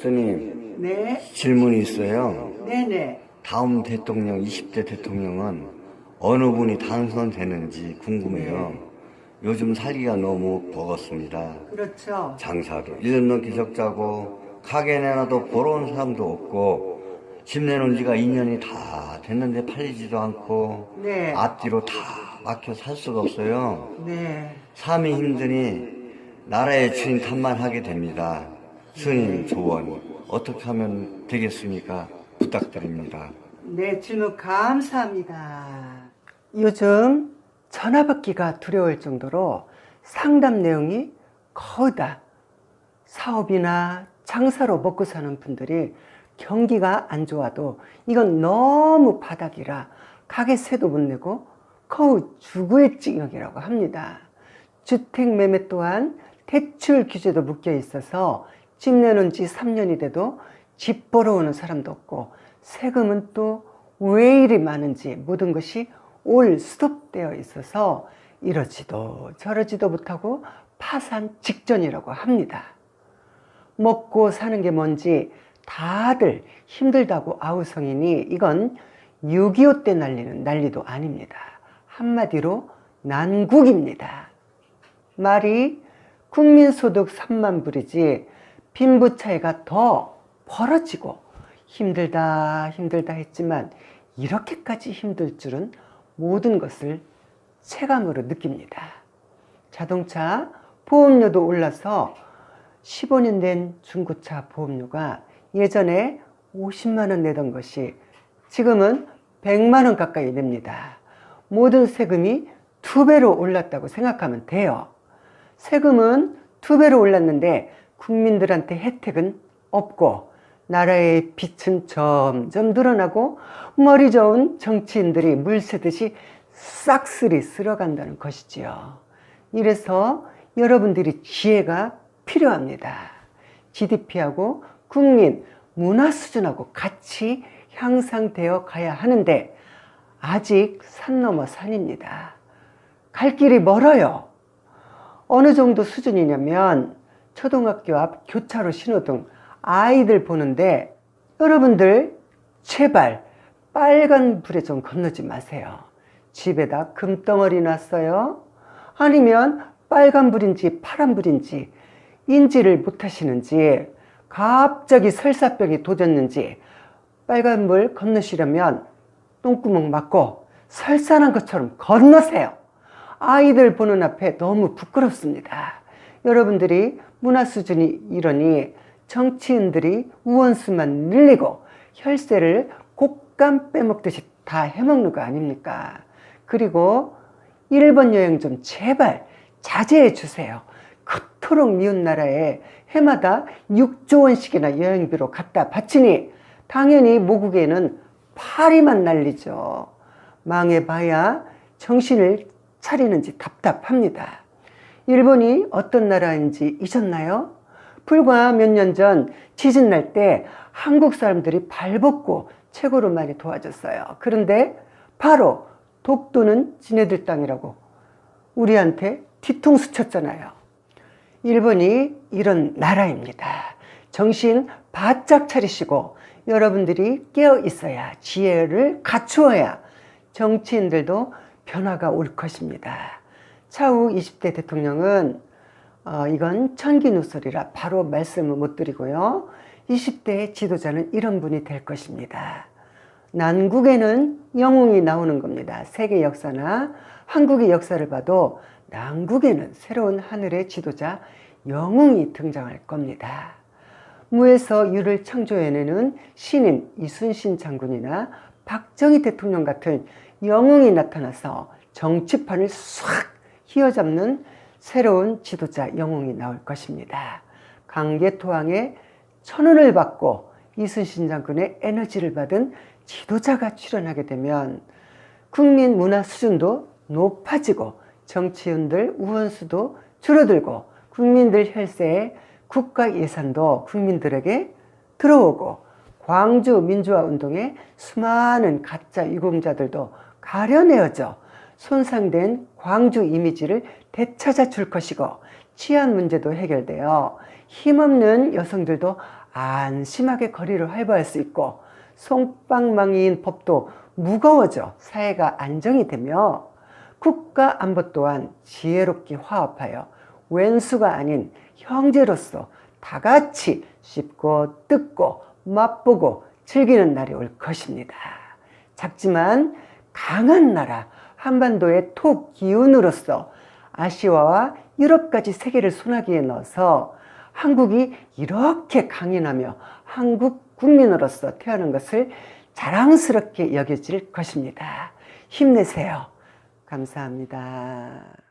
스님, 네, 질문이 있어요. 네네. 다음 대통령, 20대 대통령은 어느 분이 당선되는지 궁금해요. 요즘 살기가 너무 버겁습니다. 그렇죠. 장사도 1년 넘게 적자고, 가게 내놔도 보러 온 사람도 없고, 집 내놓은 지가 2년이 다 됐는데 팔리지도 않고, 네. 앞뒤로 다 막혀 살 수가 없어요. 네. 삶이 힘드니 나라의 주인 탓만 하게 됩니다. 스님 조언 어떻게 하면 되겠습니까? 부탁드립니다. 네, 질문 감사합니다. 요즘 전화 받기가 두려울 정도로 상담 내용이 거의 다 사업이나 장사로 먹고 사는 분들이 경기가 안 좋아도 이건 너무 바닥이라 가게세도 못 내고 거의 죽을 지경이라고 합니다. 주택 매매 또한 대출 규제도 묶여 있어서 집 내놓은 지 3년이 돼도 집 보러 오는 사람도 없고 세금은 또 왜 이리 많은지 모든 것이 올 스톱되어 있어서 이러지도 저러지도 못하고 파산 직전이라고 합니다. 먹고 사는 게 뭔지 다들 힘들다고 아우성이니 이건 6.25 때 날리는 난리도 아닙니다. 한마디로 난국입니다. 말이 국민소득 3만 불이지 빈부 차이가 더 벌어지고 힘들다 힘들다 했지만 이렇게까지 힘들 줄은 모든 것을 체감으로 느낍니다. 자동차 보험료도 올라서 15년 된 중고차 보험료가 예전에 50만 원 내던 것이 지금은 100만 원 가까이 냅니다. 모든 세금이 두 배로 올랐다고 생각하면 돼요. 세금은 두 배로 올랐는데 국민들한테 혜택은 없고 나라의 빚은 점점 늘어나고 머리 좋은 정치인들이 물 새듯이 싹쓸이 쓸어간다는 것이지요. 이래서 여러분들이 지혜가 필요합니다. GDP하고 국민 문화 수준하고 같이 향상되어 가야 하는데 아직 산 넘어 산입니다. 갈 길이 멀어요. 어느 정도 수준이냐면 초등학교 앞 교차로 신호등 아이들 보는데 여러분들 제발 빨간 불에 좀 건너지 마세요. 집에다 금덩어리 놨어요. 아니면 빨간 불인지 파란 불인지 인지를 못하시는지 갑자기 설사병이 도졌는지 빨간 불 건너시려면 똥구멍 맞고 설산한 것처럼 건너세요. 아이들 보는 앞에 너무 부끄럽습니다. 여러분들이 문화 수준이 이러니 정치인들이 우원수만 늘리고 혈세를 곶감 빼먹듯이 다 해먹는 거 아닙니까? 그리고 일본 여행 좀 제발 자제해 주세요. 그토록 미운 나라에 해마다 6조 원씩이나 여행비로 갖다 바치니 당연히 모국에는 파리만 날리죠. 망해봐야 정신을 차리는지 답답합니다. 일본이 어떤 나라인지 잊었나요? 불과 몇 년 전 지진 날 때 한국 사람들이 발벗고 최고로 많이 도와줬어요. 그런데 바로 독도는 지네들 땅이라고 우리한테 뒤통수 쳤잖아요. 일본이 이런 나라입니다. 정신 바짝 차리시고 여러분들이 깨어 있어야 지혜를 갖추어야 정치인들도 변화가 올 것입니다. 차후 20대 대통령은 어, 이건 천기 누설이라 바로 말씀을 못 드리고요. 20대 지도자는 이런 분이 될 것입니다. 난국에는 영웅이 나오는 겁니다. 세계 역사나 한국의 역사를 봐도 난국에는 새로운 하늘의 지도자 영웅이 등장할 겁니다. 무에서 유를 창조해내는 신인 이순신 장군이나 박정희 대통령 같은 영웅이 나타나서 정치판을 싹 휘어잡는 새로운 지도자 영웅이 나올 것입니다. 강계토항에 천운을 받고 이순신 장군의 에너지를 받은 지도자가 출연하게 되면 국민 문화 수준도 높아지고 정치인들 우원수도 줄어들고 국민들 혈세에 국가 예산도 국민들에게 들어오고 광주 민주화 운동에 수많은 가짜 유공자들도 가려내어져 손상된 광주 이미지를 되찾아 줄 것이고 치안 문제도 해결되어 힘없는 여성들도 안심하게 거리를 활보할 수 있고 송방망이인 법도 무거워져 사회가 안정이 되며 국가 안보 또한 지혜롭게 화합하여 왼수가 아닌 형제로서 다 같이 씹고 뜯고 맛보고 즐기는 날이 올 것입니다. 작지만 강한 나라 한반도의 톱 기운으로서 아시아와 유럽까지 세계를 손아귀에 넣어서 한국이 이렇게 강인하며 한국 국민으로서 태어난 것을 자랑스럽게 여겨질 것입니다. 힘내세요. 감사합니다.